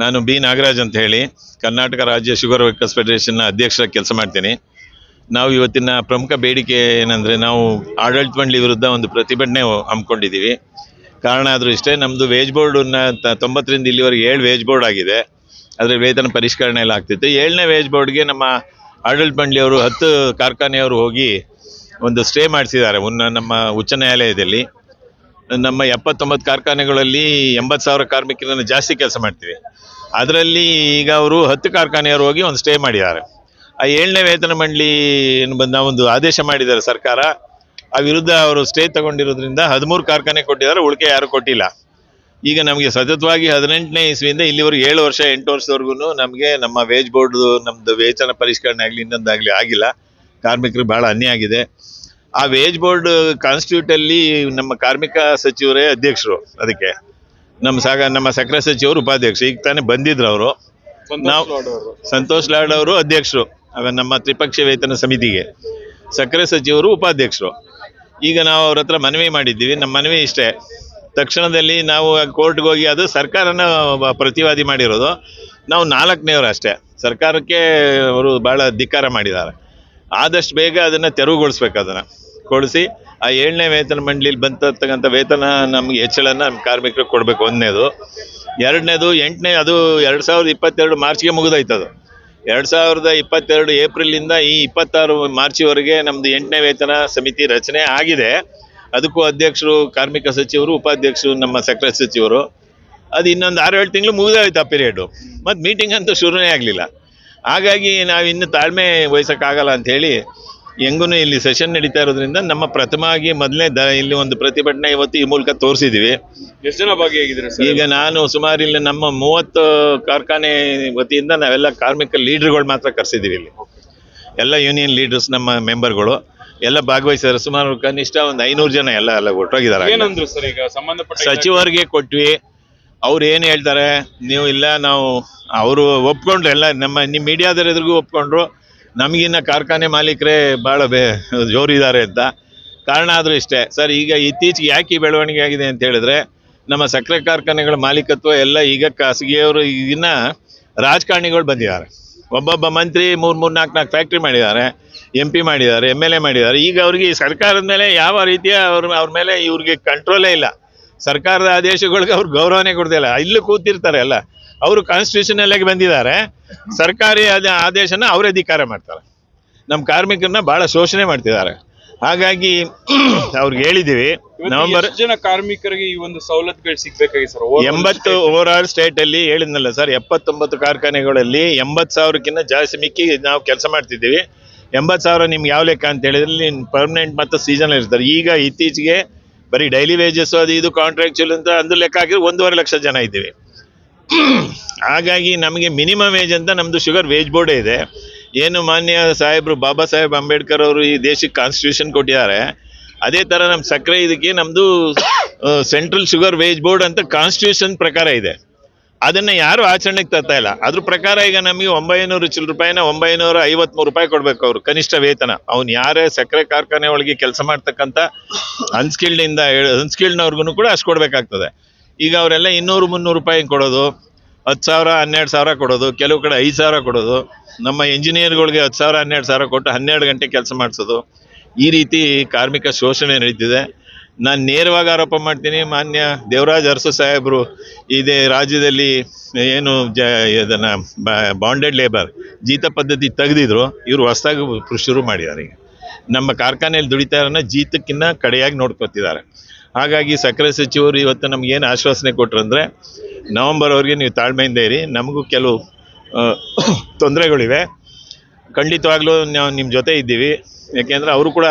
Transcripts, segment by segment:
ನಾನು ಬಿ ನಾಗರಾಜ್ ಅಂತ ಹೇಳಿ ಕರ್ನಾಟಕ ರಾಜ್ಯ ಶುಗರ್ ವರ್ಕರ್ಸ್ ಫೆಡರೇಷನ್ನ ಅಧ್ಯಕ್ಷರ ಕೆಲಸ ಮಾಡ್ತೀನಿ. ನಾವು ಇವತ್ತಿನ ಪ್ರಮುಖ ಬೇಡಿಕೆ ಏನಂದರೆ ನಾವು ಆಡಳಿತ ಮಂಡಳಿ ವಿರುದ್ಧ ಒಂದು ಪ್ರತಿಭಟನೆ ಹಮ್ಮಿಕೊಂಡಿದ್ದೀವಿ. ಕಾರಣ ಆದರೂ ಇಷ್ಟೇ ನಮ್ಮದು ವೇಜ್ ಬೋರ್ಡನ್ನ ತೊಂಬತ್ತರಿಂದ ಇಲ್ಲಿವರೆಗೆ ಏಳು ವೇಜ್ ಬೋರ್ಡ್ ಆಗಿದೆ. ಅದರ ವೇತನ ಪರಿಷ್ಕರಣೆ ಎಲ್ಲ ಆಗ್ತಿತ್ತು. ಏಳನೇ ವೇಜ್ ಬೋರ್ಡ್ಗೆ ನಮ್ಮ ಆಡಳಿತ ಮಂಡಳಿಯವರು, ಹತ್ತು ಕಾರ್ಖಾನೆಯವರು ಹೋಗಿ ಒಂದು ಸ್ಟೇ ಮಾಡಿಸಿದ್ದಾರೆ. ಮುನ್ನ ನಮ್ಮ ಉಚ್ಚ ನ್ಯಾಯಾಲಯದಲ್ಲಿ. ನಮ್ಮ ಎಪ್ಪತ್ತೊಂಬತ್ತು ಕಾರ್ಖಾನೆಗಳಲ್ಲಿ ಎಂಬತ್ತು ಸಾವಿರ ಕಾರ್ಮಿಕರನ್ನು ಜಾಸ್ತಿ ಕೆಲಸ ಮಾಡ್ತೀವಿ. ಅದರಲ್ಲಿ ಈಗ ಅವರು ಹತ್ತು ಕಾರ್ಖಾನೆಯವರು ಹೋಗಿ ಒಂದು ಸ್ಟೇ ಮಾಡಿದ್ದಾರೆ. ಆ ಏಳನೇ ವೇತನ ಮಂಡಳಿ ಬಂದ ಒಂದು ಆದೇಶ ಮಾಡಿದ್ದಾರೆ ಸರ್ಕಾರ. ಆ ವಿರುದ್ಧ ಅವರು ಸ್ಟೇ ತಗೊಂಡಿರೋದ್ರಿಂದ ಹದಿಮೂರು ಕಾರ್ಖಾನೆ ಕೊಟ್ಟಿದ್ದಾರೆ ಉಳಿಕೆ ಯಾರು ಕೊಟ್ಟಿಲ್ಲ. ಈಗ ನಮಗೆ ಸತತವಾಗಿ ಹದಿನೆಂಟನೇ ಇಸ್ವಿಯಿಂದ ಇಲ್ಲಿವರೆಗೆ ಏಳು ವರ್ಷ ಎಂಟು ವರ್ಷದವರೆಗೂ ನಮಗೆ ನಮ್ಮ ವೇಜ್ ಬೋರ್ಡ್ ನಮ್ಮದು ವೇತನ ಪರಿಷ್ಕರಣೆ ಆಗಲಿ ಇನ್ನೊಂದಾಗಲಿ ಆಗಿಲ್ಲ. ಕಾರ್ಮಿಕರು ಭಾಳ ಅನ್ಯಾಯ ಆಗಿದೆ. ಆ ವೇಜ್ ಬೋರ್ಡ್ ಕಾನ್ಸ್ಟಿಟ್ಯೂಟಲ್ಲಿ ನಮ್ಮ ಕಾರ್ಮಿಕ ಸಚಿವರೇ ಅಧ್ಯಕ್ಷರು ಅದಕ್ಕೆ. ನಮ್ಮ ಸಾಗ ನಮ್ಮ ಸಕ್ಕರೆ ಸಚಿವರು ಉಪಾಧ್ಯಕ್ಷರು. ಈಗ ತಾನೇ ಬಂದಿದ್ರು ಅವರು. ನಾವು ಸಂತೋಷ್ ಲಾಡ್ ಅವರು ಅಧ್ಯಕ್ಷರು. ಆಗ ನಮ್ಮ ತ್ರಿಪಕ್ಷೀಯ ವೇತನ ಸಮಿತಿಗೆ. ಸಕ್ಕರೆ ಸಚಿವರು ಉಪಾಧ್ಯಕ್ಷರು. ಈಗ ನಾವು ಅವ್ರ ಹತ್ರ ಮನವಿ ಮಾಡಿದ್ದೀವಿ. ನಮ್ಮ ಮನವಿ ಇಷ್ಟೇ. ತಕ್ಷಣದಲ್ಲಿ ನಾವು ಕೋರ್ಟ್ಗೆ ಹೋಗಿ ಅದು ಸರ್ಕಾರನ ಪ್ರತಿವಾದಿ ಮಾಡಿರೋದು. ನಾವು ನಾಲ್ಕನೇವ್ರು ಅಷ್ಟೇ. ಸರ್ಕಾರಕ್ಕೆ ಅವರು ಭಾಳ ಧಿಕ್ಕಾರ ಮಾಡಿದ್ದಾರೆ. ಆದಷ್ಟು ಬೇಗ ಅದನ್ನು ತೆರವುಗೊಳಿಸ್ಬೇಕು ಅದನ್ನು. ಕೊಡಿಸಿ, ಆ ಏಳನೇ ವೇತನ ಮಂಡಳಿಲಿ ಬಂತಕ್ಕಂಥ ವೇತನ ನಮಗೆ ಹೆಚ್ಚಳನ ನಮ್ಮ ಕಾರ್ಮಿಕರಿಗೆ ಕೊಡಬೇಕು ಒಂದನೇದು. ಎರಡನೇದು, ಎಂಟನೇ, ಅದು ಎರಡು ಸಾವಿರದ ಇಪ್ಪತ್ತೆರಡು ಮಾರ್ಚ್ಗೆ ಮುಗಿದೈತದು ಎರಡು ಸಾವಿರದ ಇಪ್ಪತ್ತೆರಡು ಏಪ್ರಿಲಿಂದ ಈ ಇಪ್ಪತ್ತಾರು ಮಾರ್ಚ್ವರೆಗೆ ನಮ್ಮದು ಎಂಟನೇ ವೇತನ ಸಮಿತಿ ರಚನೆ ಆಗಿದೆ. ಅದಕ್ಕೂ ಅಧ್ಯಕ್ಷರು, ಕಾರ್ಮಿಕ ಸಚಿವರು, ಉಪಾಧ್ಯಕ್ಷರು, ನಮ್ಮ ಸಕ್ಕರೆ ಸಚಿವರು. ಅದು ಇನ್ನೊಂದು ಆರು ಏಳು ತಿಂಗಳು ಮುಗಿದೋಯ್ತು ಆ ಪೀರಿಯಡು ಮತ್ತು ಮೀಟಿಂಗ್ ಅಂತೂ ಶುರುನೇ ಆಗಲಿಲ್ಲ. ಹಾಗಾಗಿ ನಾವು ಇನ್ನು ತಾಳ್ಮೆ ಅಂತ ಹೇಳಿ ಹೆಂಗೂ ಇಲ್ಲಿ ಸೆಷನ್ ನಡೀತಾ ಇರೋದ್ರಿಂದ ನಮ್ಮ ಪ್ರಥಮವಾಗಿ ಮೊದಲನೇ ದ ಇಲ್ಲಿ ಒಂದು ಪ್ರತಿಭಟನೆ ಇವತ್ತು ಈ ಮೂಲಕ ತೋರಿಸಿದ್ದೀವಿ ಎಷ್ಟು ಜನ ಭಾಗಿಯಾಗಿದ್ದಾರೆ ಸರ್? ಈಗ ನಾನು ಸುಮಾರು ಇಲ್ಲಿ ನಮ್ಮ ಮೂವತ್ತು ಕಾರ್ಖಾನೆ ವತಿಯಿಂದ ನಾವೆಲ್ಲ ಕಾರ್ಮಿಕ ಲೀಡರ್ಗಳು ಮಾತ್ರ ಕರೆಸಿದ್ದೀವಿ ಇಲ್ಲಿ. ಎಲ್ಲ ಯೂನಿಯನ್ ಲೀಡರ್ಸ್ ನಮ್ಮ ಮೆಂಬರ್ಗಳು ಎಲ್ಲ ಭಾಗವಹಿಸಿದ್ರು. ಸುಮಾರು ಕನಿಷ್ಠ ಒಂದು ಐನೂರು ಜನ ಎಲ್ಲ ಎಲ್ಲ ಒಟ್ಟೋಗಿದ್ದಾರೆ ಏನಂದ್ರು ಸರ್ ಈಗ ಸಂಬಂಧಪಟ್ಟ ಸಚಿವರಿಗೆ ಕೊಟ್ವಿ. ಅವ್ರು ಏನು ಹೇಳ್ತಾರೆ ನೀವು ಇಲ್ಲ ನಾವು ಅವರು ಒಪ್ಕೊಂಡ್ರು ಎಲ್ಲ ನಮ್ಮ ನಿಮ್ಮ ಮೀಡಿಯಾದವ್ರ ಎದುರಿಗೂ ಒಪ್ಕೊಂಡ್ರು. ನಮಗಿನ್ನ ಕಾರ್ಖಾನೆ ಮಾಲೀಕರೇ ಭಾಳ ಬೇ ಜೋರಿದ್ದಾರೆ ಅಂತ. ಕಾರಣ ಆದರೂ ಇಷ್ಟೇ. ಸರ್, ಈಗ ಇತ್ತೀಚೆಗೆ ಯಾಕೆ ಈ ಬೆಳವಣಿಗೆ ಆಗಿದೆ ಅಂತ ಹೇಳಿದ್ರೆ, ನಮ್ಮ ಸಕ್ಕರೆ ಕಾರ್ಖಾನೆಗಳ ಮಾಲೀಕತ್ವ ಎಲ್ಲ ಈಗ ಖಾಸಗಿಯವರು ಈಗಿನ ರಾಜಕಾರಣಿಗಳು ಬಂದಿದ್ದಾರೆ. ಒಬ್ಬೊಬ್ಬ ಮಂತ್ರಿ ಮೂರು ಮೂರು, ನಾಲ್ಕು ನಾಲ್ಕು ಫ್ಯಾಕ್ಟ್ರಿ ಮಾಡಿದ್ದಾರೆ ಎಂ ಪಿ ಮಾಡಿದ್ದಾರೆ ಎಂ ಎಲ್ ಎ ಮಾಡಿದ್ದಾರೆ. ಈಗ ಅವ್ರಿಗೆ ಸರ್ಕಾರದ ಮೇಲೆ ಯಾವ ರೀತಿಯ ಅವ್ರ ಅವ್ರ ಮೇಲೆ ಇವ್ರಿಗೆ ಕಂಟ್ರೋಲೇ ಇಲ್ಲ. ಸರ್ಕಾರದ ಆದೇಶಗಳಿಗೆ ಅವ್ರು ಗೌರವನೇ ಕೊಡ್ತಿಲ್ಲ ಇಲ್ಲೂ. ಕೂತಿರ್ತಾರೆ ಎಲ್ಲ ಅವರು ಕಾನ್ಸ್ಟಿಟ್ಯೂಷನಲ್ಲಾಗಿ ಬಂದಿದ್ದಾರೆ. ಸರ್ಕಾರಿ ಆದ- ಆದೇಶನ ಅವರೇ ಅಧಿಕಾರ ಮಾಡ್ತಾರೆ. ನಮ್ಮ ಕಾರ್ಮಿಕರನ್ನ ಬಹಳ ಶೋಷಣೆ ಮಾಡ್ತಿದ್ದಾರೆ. ಹಾಗಾಗಿ ಅವ್ರಿಗೆ ಹೇಳಿದ್ದೀವಿ ನವೆಂಬರ್ ಜನ ಕಾರ್ಮಿಕರಿಗೆ ಈ ಒಂದು ಸವಲತ್ತುಗಳು ಸಿಗ್ಬೇಕಾಗಿ ಸರ್? ಎಂಬತ್ತು ಓವರ್ ಆಲ್ ಸ್ಟೇಟ್ ಅಲ್ಲಿ ಹೇಳಿದ್ನಲ್ಲ ಸರ್ ಎಪ್ಪತ್ತೊಂಬತ್ತು ಕಾರ್ಖಾನೆಗಳಲ್ಲಿ ಎಂಬತ್ತು ಸಾವಿರಕ್ಕಿಂತ ಜಾಸ್ತಿ ಮಿಕ್ಕಿ ನಾವು ಕೆಲಸ ಮಾಡ್ತಿದ್ದೀವಿ. ಎಂಬತ್ತು ಸಾವಿರ ನಿಮ್ಗೆ ಯಾವ ಲೆಕ್ಕ ಅಂತ ಹೇಳಿದ್ರೆ ಪರ್ಮನೆಂಟ್ ಮತ್ತು ಸೀಸನ್ ಇರ್ತಾರೆ. ಈಗ ಇತ್ತೀಚೆಗೆ ಬರೀ ಡೈಲಿ ವೇಜಸ್ ಅದು ಇದು ಕಾಂಟ್ರಾಕ್ಚುಲ್ ಅಂತ ಅಂದ್ರೆ ಲೆಕ್ಕ ಹಾಕಿದ್ರೆ ಒಂದೂವರೆ ಲಕ್ಷ ಜನ ಇದ್ದೀವಿ. ಹಾಗಾಗಿ ನಮಗೆ ಮಿನಿಮಮ್ ಏಜ್ ಅಂತ ನಮ್ಮದು ಶುಗರ್ ವೇಜ್ ಬೋರ್ಡೇ ಇದೆ. ಏನು ಮಾನ್ಯ ಸಾಹೇಬರು ಬಾಬಾ ಸಾಹೇಬ್ ಅಂಬೇಡ್ಕರ್ ಅವರು ಈ ದೇಶಕ್ಕೆ ಕಾನ್ಸ್ಟಿಟ್ಯೂಷನ್ ಕೊಟ್ಟಿದ್ದಾರೆ. ಅದೇ ಥರ ನಮ್ಮ ಸಕ್ಕರೆ ಇದಕ್ಕೆ ನಮ್ಮದು ಸೆಂಟ್ರಲ್ ಶುಗರ್ ವೇಜ್ ಬೋರ್ಡ್ ಅಂತ ಕಾನ್ಸ್ಟಿಟ್ಯೂಷನ್ ಪ್ರಕಾರ ಇದೆ. ಅದನ್ನು ಯಾರು ಆಚರಣೆಗೆ ತರ್ತಾ ಇಲ್ಲ. ಅದ್ರ ಪ್ರಕಾರ ಈಗ ನಮಗೆ ಒಂಬೈನೂರು ಚಿಲ್ ರೂಪಾಯಿನ ಒಂಬೈನೂರ ಐವತ್ಮೂರು ರೂಪಾಯಿ ಕೊಡಬೇಕು ಅವರು, ಕನಿಷ್ಠ ವೇತನ. ಅವ್ನು ಯಾರೇ ಸಕ್ಕರೆ ಕಾರ್ಖಾನೆ ಒಳಗೆ ಕೆಲಸ ಮಾಡ್ತಕ್ಕಂಥ ಅನ್ಸ್ಕಿಲ್ಡಿಂದ ಅನ್ಸ್ಕಿಲ್ಡ್ನವ್ರಿಗೂ ಕೂಡ ಅಷ್ಟು ಕೊಡಬೇಕಾಗ್ತದೆ. ಈಗ ಅವರೆಲ್ಲ ಇನ್ನೂರು ಮುನ್ನೂರು ರೂಪಾಯಿ ಕೊಡೋದು, ಹತ್ತು ಸಾವಿರ, ಹನ್ನೆರಡು ಸಾವಿರ ಕೊಡೋದು, ಕೆಲವು ಕಡೆ ಐದು ಸಾವಿರ ಕೊಡೋದು. ನಮ್ಮ ಇಂಜಿನಿಯರ್ಗಳಿಗೆ ಹತ್ತು ಸಾವಿರ, ಹನ್ನೆರಡು ಸಾವಿರ ಕೊಟ್ಟು ಹನ್ನೆರಡು ಗಂಟೆ ಕೆಲಸ ಮಾಡಿಸೋದು. ಈ ರೀತಿ ಕಾರ್ಮಿಕ ಶೋಷಣೆ ನಡೀತಿದೆ. ನಾನು ನೇರವಾಗಿ ಆರೋಪ ಮಾಡ್ತೀನಿ, ಮಾನ್ಯ ದೇವರಾಜ್ ಅರಸು ಸಾಹೇಬರು ಇದೇ ರಾಜ್ಯದಲ್ಲಿ ಏನು ಜ, ಇದನ್ನು ಬಾಂಡೆಡ್ ಲೇಬರ್ ಜೀತ ಪದ್ಧತಿ ತೆಗೆದಿದ್ರು, ಇವರು ಹೊಸದಾಗಿ ಶುರು ಮಾಡಿದ್ದಾರೆ ನಮ್ಮ ಕಾರ್ಖಾನೆಯಲ್ಲಿ ದುಡಿತಾರನ್ನ ಜೀತಕ್ಕಿಂತ ಕಡೆಯಾಗಿ ನೋಡ್ಕೊತಿದ್ದಾರೆ. ಹಾಗಾಗಿ ಸಕ್ಕರೆ ಸಚಿವರು ಇವತ್ತು ನಮಗೇನು ಆಶ್ವಾಸನೆ ಕೊಟ್ಟರು ಅಂದರೆ ನವಂಬರ್ವರೆಗೆ ನೀವು ತಾಳ್ಮೆಯಿಂದ ಇರಿ. ನಮಗೂ ಕೆಲವು ತೊಂದರೆಗಳಿವೆ. ಖಂಡಿತವಾಗ್ಲೂ ನಾವು ನಿಮ್ಮ ಜೊತೆ ಇದ್ದೀವಿ. ಯಾಕೆಂದರೆ ಅವರು ಕೂಡ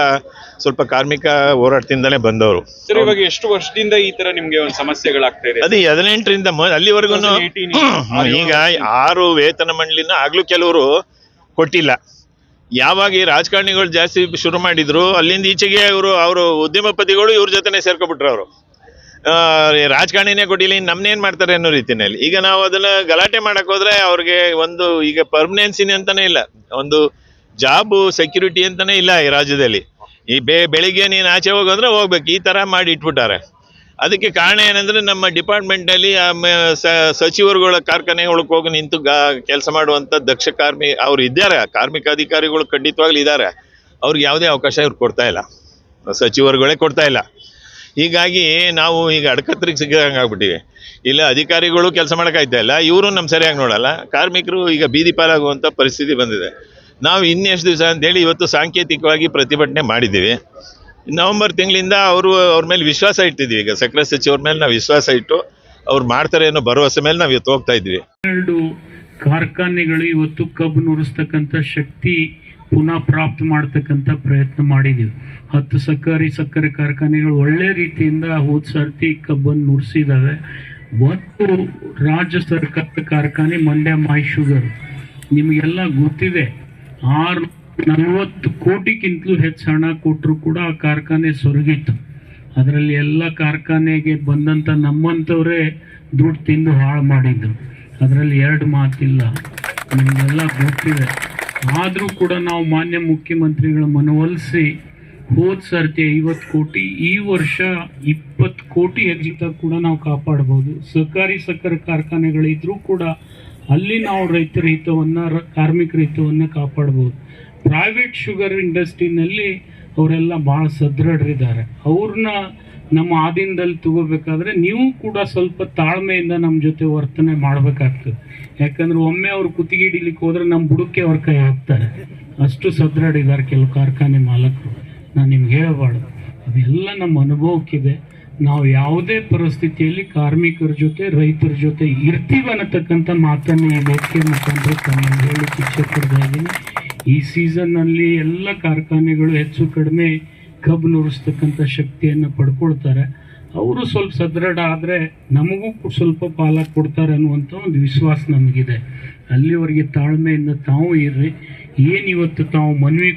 ಸ್ವಲ್ಪ ಕಾರ್ಮಿಕ ಹೋರಾಟದಿಂದಲೇ ಬಂದವರು. ಸರ್ ಇವಾಗ ಎಷ್ಟು ವರ್ಷದಿಂದ ಈ ತರ ನಿಮ್ಗೆ ಒಂದು ಸಮಸ್ಯೆಗಳಾಗ್ತಾ ಇದೆ? ಅದೇ ಹದಿನೆಂಟರಿಂದ ಮ ಅಲ್ಲಿವರೆಗೂ 2018 ಈಗ ಆರು ವೇತನ ಮಂಡಳಿನ ಆಗ್ಲೂ ಕೆಲವರು ಕೊಟ್ಟಿಲ್ಲ. ಯಾವಾಗ ಈ ರಾಜಕಾರಣಿಗಳು ಜಾಸ್ತಿ ಶುರು ಮಾಡಿದ್ರು, ಅಲ್ಲಿಂದ ಈಚೆಗೆ ಇವರು, ಅವರು ಉದ್ಯಮಪತಿಗಳು ಇವ್ರ ಜೊತೆನೆ ಸೇರ್ಕೊಬಿಟ್ರು ಅವರು. ರಾಜಕಾರಣಿನೇ ಕೊಟ್ಟಿಲ್ಲ ನಮ್ನೇನ್ ಮಾಡ್ತಾರೆ ಅನ್ನೋ ರೀತಿನಲ್ಲಿ. ಈಗ ನಾವು ಅದನ್ನ ಗಲಾಟೆ ಮಾಡಕ್ ಹೋದ್ರೆ ಅವ್ರಿಗೆ ಒಂದು, ಈಗ ಪರ್ಮನೆನ್ಸಿನ ಅಂತಾನೆ ಇಲ್ಲ. ಒಂದು ಜಾಬ್ ಸೆಕ್ಯೂರಿಟಿ ಅಂತಾನೆ ಇಲ್ಲ ಈ ರಾಜ್ಯದಲ್ಲಿ. ಈ ಬೆ, ಬೆಳಿಗ್ಗೆ ನೀನು ಆಚೆ ಹೋಗೋದ್ರೆ ಹೋಗ್ಬೇಕು, ಈ ತರ ಮಾಡಿ ಇಟ್ಬಿಟ್ಟಾರೆ. ಅದಕ್ಕೆ ಕಾರಣ ಏನಂದ್ರೆ ನಮ್ಮ ಡಿಪಾರ್ಟ್ಮೆಂಟ್ ಅಲ್ಲಿ ಆಮ- ಸ- ಸಚಿವರುಗಳ ಕಾರ್ಖಾನೆಗಳಿಗೆ ಹೋಗಿ ನಿಂತು ಗಾ, ಕೆಲಸ ಮಾಡುವಂತ ದಕ್ಷ ಕಾರ್ಮಿ, ಅವ್ರು ಇದ್ದಾರೆ. ಕಾರ್ಮಿಕ ಅಧಿಕಾರಿಗಳು ಖಂಡಿತವಾಗ್ಲೂ ಇದ್ದಾರೆ. ಅವ್ರಿಗೆ ಯಾವುದೇ ಅವಕಾಶ ಇವ್ರು ಕೊಡ್ತಾ ಇಲ್ಲ. ಸಚಿವರುಗಳೇ ಕೊಡ್ತಾ ಇಲ್ಲ. ಹೀಗಾಗಿ ನಾವು ಈಗ ಅಡಕತ್ರಿಗೆ ಸಿಕ್ಕಿದಂಗಾಗ್ಬಿಟ್ಟಿವಿ ಆಗ್ಬಿಟ್ಟಿವಿ. ಇಲ್ಲ, ಅಧಿಕಾರಿಗಳು ಕೆಲಸ ಮಾಡೋಕ್ಕಾಗ್ತಾ ಇಲ್ಲ. ಇವರು ನಮ್ಮ ಸರಿಯಾಗಿ ನೋಡಲ್ಲ. ಕಾರ್ಮಿಕರು ಈಗ ಬೀದಿ ಪಾಲಾಗುವಂಥ ಪರಿಸ್ಥಿತಿ ಬಂದಿದೆ. ನಾವು ಇನ್ನೆಷ್ಟು ದಿವಸ ಅಂತೇಳಿ ಇವತ್ತು ಸಾಂಕೇತಿಕವಾಗಿ ಪ್ರತಿಭಟನೆ ಮಾಡಿದ್ದೀವಿ. ನವೆಂಬರ್ ತಿಂಗಳಿಂದ ಅವರು ಅವ್ರ ಮೇಲೆ ವಿಶ್ವಾಸ ಇಟ್ಟಿದ್ವಿ ಈಗ ಸಕ್ಕರೆ ಸಚಿವರ ಮೇಲೆ ನಾವು ವಿಶ್ವಾಸ ಇಟ್ಟು ಅವ್ರು ಮಾಡ್ತಾರೆ ಅನ್ನೋ ಭರವಸೆ ಮೇಲೆ ನಾವು ಇವತ್ತು ಹೋಗ್ತಾ ಇದ್ವಿ ಎರಡು ಕಾರ್ಖಾನೆಗಳು ಇವತ್ತು ಕಬ್ಬು ನುರಿಸ್ತಕ್ಕಂಥ ಶಕ್ತಿ ಪುನಃ ಪ್ರಾಪ್ತ ಮಾಡ್ತಕ್ಕಂಥ ಪ್ರಯತ್ನ ಮಾಡಿದ್ದೀವಿ ಹತ್ತು ಸಕ್ಕರೆ ಸಕ್ಕರೆ ಕಾರ್ಖಾನೆಗಳು ಒಳ್ಳೆ ರೀತಿಯಿಂದ ಹೋದ ಸರ್ತಿ ಕಬ್ಬನ್ನು ನುರಿಸಿದಾವೆ ಒಂದು ರಾಜ್ಯ ಸರ್ಕಾರದ ಕಾರ್ಖಾನೆ ಮಂಡ್ಯ ಮೈ ಶುಗರ್ ನಿಮಗೆಲ್ಲ ಗೊತ್ತಿದೆ. ಆರು ನಲವತ್ತು ಕೋಟಿಗಿಂತಲೂ ಹೆಚ್ಚು ಹಣ ಕೊಟ್ಟರು ಕೂಡ ಆ ಕಾರ್ಖಾನೆ ಸೊರಗಿತ್ತು. ಅದರಲ್ಲಿ ಎಲ್ಲ ಕಾರ್ಖಾನೆಗೆ ಬಂದಂಥ ನಮ್ಮಂಥವರೇ ದುಡ್ಡು ತಿಂದು ಹಾಳು ಮಾಡಿದ್ರು. ಅದರಲ್ಲಿ ಎರಡು ಮಾತಿಲ್ಲ. ನಿಮಗೆಲ್ಲ ಗೊತ್ತಿದೆ. ಆದರೂ ಕೂಡ ನಾವು ಮಾನ್ಯ ಮುಖ್ಯಮಂತ್ರಿಗಳ ಮನವೊಲಿಸಿ ಹೋದ ಸರ್ತಿ ಐವತ್ತು ಕೋಟಿ, ಈ ವರ್ಷ ಇಪ್ಪತ್ತು ಕೋಟಿ ಎಕ್ಸಿತ ಕೂಡ ನಾವು ಕಾಪಾಡ್ಬೋದು. ಸಹಕಾರಿ ಸಕ್ಕರೆ ಕಾರ್ಖಾನೆಗಳಿದ್ರೂ ಕೂಡ ಅಲ್ಲಿ ನಾವು ರೈತರ ಹಿತವನ್ನು ಕಾರ್ಮಿಕರ ಹಿತವನ್ನು ಕಾಪಾಡ್ಬೋದು. ಪ್ರೈವೇಟ್ ಶುಗರ್ ಇಂಡಸ್ಟ್ರಿನಲ್ಲಿ ಅವರೆಲ್ಲ ಭಾಳ ಸದೃಢರಿದ್ದಾರೆ. ಅವ್ರನ್ನ ನಮ್ಮ ಆದಿನದಲ್ಲಿ ತಗೋಬೇಕಾದ್ರೆ ನೀವು ಕೂಡ ಸ್ವಲ್ಪ ತಾಳ್ಮೆಯಿಂದ ನಮ್ಮ ಜೊತೆ ವರ್ತನೆ ಮಾಡಬೇಕಾಗ್ತದೆ. ಯಾಕಂದ್ರೆ ಒಮ್ಮೆ ಅವ್ರು ಕುತ್ತಿಗೆ ಹಿಡಿಲಿಕ್ಕೆ ಹೋದ್ರೆ ನಮ್ಮ ಬುಡಕ್ಕೆ ಅವ್ರ ಕೈ ಹಾಕ್ತಾರೆ. ಅಷ್ಟು ಸದೃಢ ಇದ್ದಾರೆ ಕೆಲವು ಕಾರ್ಖಾನೆ ಮಾಲಕರು. ನಾನು ನಿಮ್ಗೆ ಹೇಳಬಾರ್ದು. ಅದೆಲ್ಲ ನಮ್ಮ ಅನುಭವಕ್ಕಿದೆ. ನಾವು ಯಾವುದೇ ಪರಿಸ್ಥಿತಿಯಲ್ಲಿ ಕಾರ್ಮಿಕರ ಜೊತೆ, ರೈತರ ಜೊತೆ ಇರ್ತೀವಿ ಅನ್ನತಕ್ಕಂಥ ಮಾತನ್ನು ಈ ವೇದಿಕೆ ಮುಖಾಂತರ ತಮ್ಮ ಹೇಳಿ ಇದ್ದೀನಿ ಈ ಸೀಸನ್ನಲ್ಲಿ ಎಲ್ಲ ಕಾರ್ಖಾನೆಗಳು ಹೆಚ್ಚು ಕಡಿಮೆ ಕಬ್ಬು ನುರಿಸ್ತಕ್ಕಂಥ ಶಕ್ತಿಯನ್ನು ಪಡ್ಕೊಳ್ತಾರೆ. ಅವರು ಸ್ವಲ್ಪ ಸದೃಢ ಆದರೆ ನಮಗೂ ಸ್ವಲ್ಪ ಪಾಲ ಕೊಡ್ತಾರೆ ಅನ್ನುವಂಥ ಒಂದು ವಿಶ್ವಾಸ ನಮಗಿದೆ. ಅಲ್ಲಿವರೆಗೆ ತಾಳ್ಮೆಯಿಂದ ತಾವು ಇರ್ರಿ. ಏನು ಇವತ್ತು ತಾವು ಮನವಿ